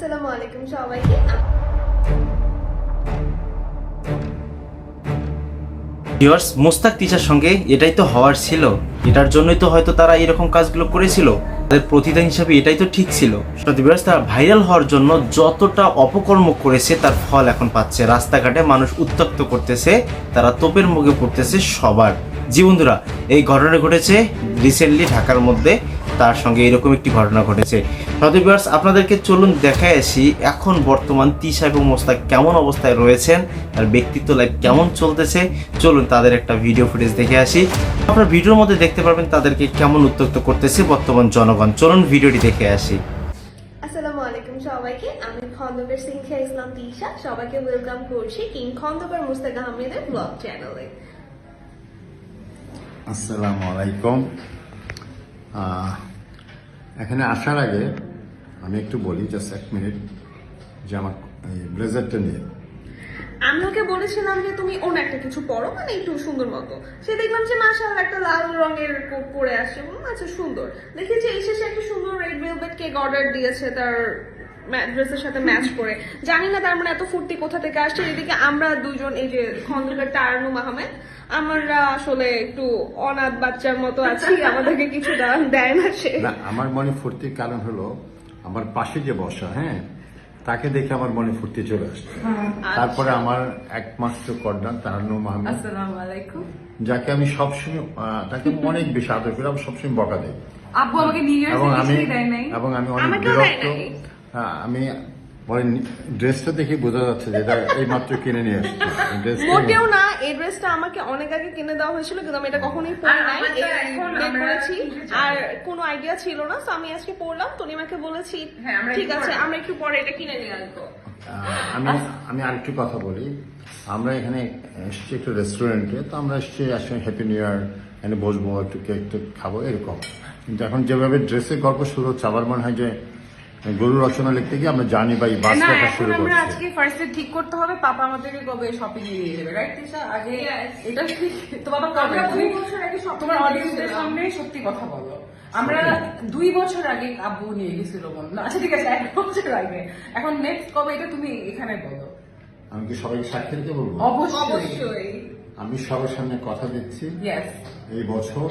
আসসালামু সবাইকে। ভিউয়ার্স মোস্তাক তিশার সঙ্গে এটাই তো হওয়ার ছিল। এটার জন্যই তো হয়তো তারা এরকম কাজগুলো করেছিল। তাদের প্রতিদান হিসাবে এটাই তো ঠিক ছিল। ভিউয়ার্স তারা ভাইরাল হওয়ার জন্য যতটা অপকর্ম করেছে, তার ফল এখন পাচ্ছে। রাস্তাঘাটে মানুষ উত্তপ্ত করতেছে, তারা তোপের মুখে পড়তেছে সবার। জীবন্ধুরা এই ঘটনা ঘটেছে রিসেন্টলি ঢাকার মধ্যে। তার সঙ্গে এরকম একটি ঘটনা ঘটেছে। ভিউয়ার্স আপনাদেরকে চলুন দেখায় আসি এখন বর্তমান তিশা এবং মোস্তাক কেমন অবস্থায় রয়েছেন আর ব্যক্তিত্ব লাইফ কেমন চলতেছে। চলুন তাদের একটা ভিডিও ফুটেজ দেখে আসি। আপনার ভিডিওর মধ্যে দেখতে পারবেন তাদেরকে কেমন উত্তক্ত করতেছে বর্তমান জনগণ। চলুন ভিডিওটি দেখে আসি। আসসালামু আলাইকুম সবাইকে আমি খন্দকার সিংহা ইসলাম তিশা। সবাইকে ওয়েলকাম করছি কিং খন্দকার মুস্তাক আহমেদের ব্লগ চ্যানেলে আসসালামু আলাইকুম। এখানে আসার আগে আমি একটু বলি জাস্ট এক মিনিট যে আমার ব্লেজারটা নিয়ে। আমি ওকে বলেছিলাম যে তুমি অন্য একটা কিছু পরো মানে একটু সুন্দর মতো। সে দেখলাম যে মাসাল একটা লাল রঙের কোট পরে আসছে। আচ্ছা সুন্দর। দেখেছি এই শেষে একটা সুন্দর রেড ভেলভেট কেক অর্ডার দিয়েছে তার ড্রেসের সাথে ম্যাচ করে। জানি না তার মানে এত ফুর্তি কোথা থেকে আসছে। এদিকে আমরা দুজন এই যে খন্দকার তারানু আহমেদ আমরা আসলে একটু অনাথ বাচ্চার মতো আছি আমাদেরকে কিছু দেয় না সে। আমার মনে ফুর্তির কারণ হলো আমার পাশে যে বসা হ্যাঁ তাকে দেখে আমার মনে ফুর্তি চলে আসছে। তারপরে আমার একমাত্র কর্ণা তারান্নু মাহমুদ। যাকে আমি সবসময় আহ, তাকে অনেক বেশি আদর করি আমি সবসময় বকা দিই। আব্বু আমাকে ইয়ার এবং আমি কিছুই দেয় নাই। এবং আমি অনেক বিরক্ত। হ্যাঁ আমি পরে ড্রেসটা দেখে বোঝা যাচ্ছে যে এটা এই মাত্র কিনে নিয়ে আসছে ড্রেসটা মোটেও না এই ড্রেসটা আমাকে অনেক আগে কিনে দেওয়া হয়েছিল কিন্তু আমি এটা কখনোই পরি আর নাই। এখন বের করেছি। আর কোনো আইডিয়া ছিল না তো আমি আজকে পড়লাম তনিমাকে বলেছি হ্যাঁ, ঠিক একটু আছে আমরা একটু পরে এটা কিনে নিয়ে আসব। আমি আমি আরেকটু কথা বলি। আমরা এখানে এসছি একটু রেস্টুরেন্টে তো আমরা এসছি আসলে হ্যাপি নিউ ইয়ার এখানে বসবো একটু কেক টেক খাব এরকম। কিন্তু এখন যেভাবে ড্রেসের গল্প শুরু হচ্ছে আমার মনে হয় যে গরু রচনা লিখতে গিয়ে আমরা জানি বা এই বাস না লেখা এখন শুরু আমরা করছি। আজকে ফার্স্টে ঠিক করতে হবে পাপা আমাদেরকে কবে শপিং এ নিয়ে যাবে রাইট তিশা? আগে এটা ঠিক তো বাবা কবে আমরা দুই তুমি- বছর আগে shopping তোমার এ অডিয়েন্সদের সামনে সত্যি কথা বলো। আমরা দুই বছর আগে আব্বু নিয়ে গেছিল বোন না আচ্ছা ঠিক আছে এক বছর আগে। এখন নেক্সট কবে এটা তুমি এখানে বলো। আমি কি সবাইকে সাক্ষী রেখে বলব? অবশ্যই। অবশ্যই। আমি সবার সামনে কথা দিচ্ছি। এই বছর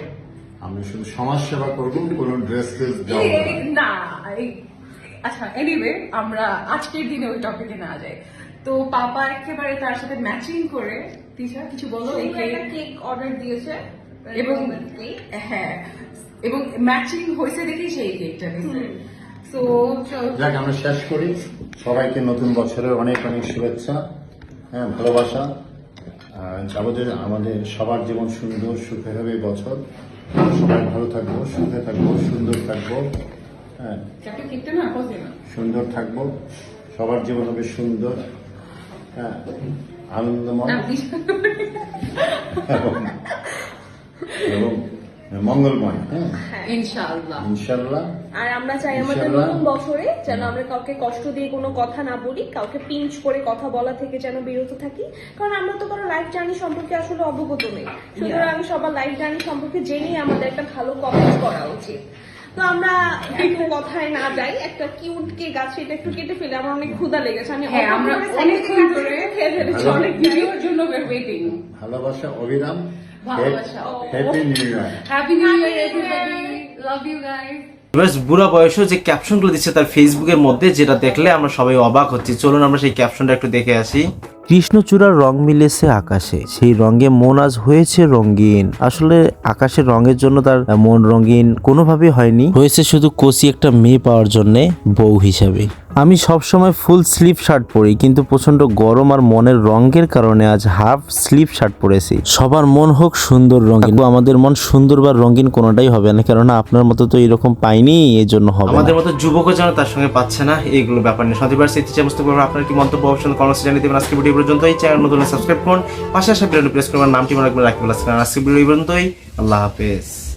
আমি শুধু সমাজ সেবা করব কোনো ড্রেস ট্রেস দেওয়া না। আচ্ছা এনিওয়ে আমরা আজকের দিনে ওই টপিকে না যাই। তো পাপা একেবারে তার সাথে ম্যাচিং করে তিশা কিছু বলো? এই কেক অর্ডার দিয়েছে এবং কেক হ্যাঁ এবং ম্যাচিং হয়েছে দেখেই সেই কেকটা দিছে সো যাক আমরা শেষ করি। সবাইকে নতুন বছরের অনেক অনেক শুভেচ্ছা হ্যাঁ ভালোবাসা। আর আমাদের আমাদের সবার জীবন সুন্দর সুখে হবে বছর। সবাই ভালো থাকব সুখে থাকব সুন্দর থাকব। হ্যাঁ। না সুন্দর থাকব। সবার জীবন হবে সুন্দর। হ্যাঁ। আনন্দময়। এবং মঙ্গলময়। হ্যাঁ। ইনশাআল্লাহ। আর আমরা চাই আমাদের নতুন বছরে যেন আমরা কাউকে কষ্ট দিয়ে কোনো কথা না বলি কাউকে পিঞ্চ করে কথা বলা থেকে যেন বিরত থাকি। কারণ আমরা তো কারও লাইফ জার্নি সম্পর্কে আসলে অবগত নেই। সুতরাং সবার লাইফ জার্নি সম্পর্কে জেনেই আমাদের একটা ভালো কমেন্ট করা উচিত। তো আমরা একটু কথায় না যাই একটা কিউট আছে এটা একটু কেটে ফেলে আমার অনেক ক্ষুধা লেগেছে আমি হ্যাঁ, আমরা অনেকক্ষণ ধরে খেয়ে ফেলেছি অনেক ভিডিওর জন্য ওয়েটিং ভালোবাসা অবিরাম ভালোবাসা। Happy new year happy new year everybody love you guys বুড়া বয়সেও যে ক্যাপশনগুলো দিচ্ছে তার ফেসবুকের মধ্যে যেটা দেখলে আমরা সবাই অবাক হচ্ছি। চলুন আমরা সেই ক্যাপশনটা একটু দেখে আসি। কৃষ্ণচূড়ার রং মিলেছে আকাশে। সেই রঙে মন আজ হয়েছে রঙিন। আসলে আকাশের রঙের জন্য তার মন রঙিন কোনোভাবেই হয়নি। হয়েছে শুধু কচি একটা মেয়ে পাওয়ার জন্যে বউ হিসাবে। আমি সব সময় ফুল স্লিভ শার্ট পরি, কিন্তু প্রচণ্ড গরম আর মনের রঙের কারণে আজ হাফ স্লিভ শার্ট পরেছি। সবার মন হোক সুন্দর রঙিন। আমাদের মন সুন্দর বা রঙিন কোনোটাই হবে না, কেননা আপনার মতো তো এরকম পাইনি এই জন্য হবে আমাদের মতো যুবকও যেন তার সঙ্গে পাচ্ছে না, এইগুলো ব্যাপার নিয়ে। সদিবার স্মৃতি চেষ্টা করব আপনার কি মন্তব্য অবশ্যই কমেন্টসে জানিয়ে দেবেন। আজকে ভিডিও পর্যন্ত এই চ্যানেল নতুন সাবস্ক্রাইব করুন। পাশে আসা ভিডিওটি প্রেস করবেন নামটি মনে রাখবেন। রাখবেন আজকে ভিডিও পর্যন্তই। আল্লাহ হাফেজ।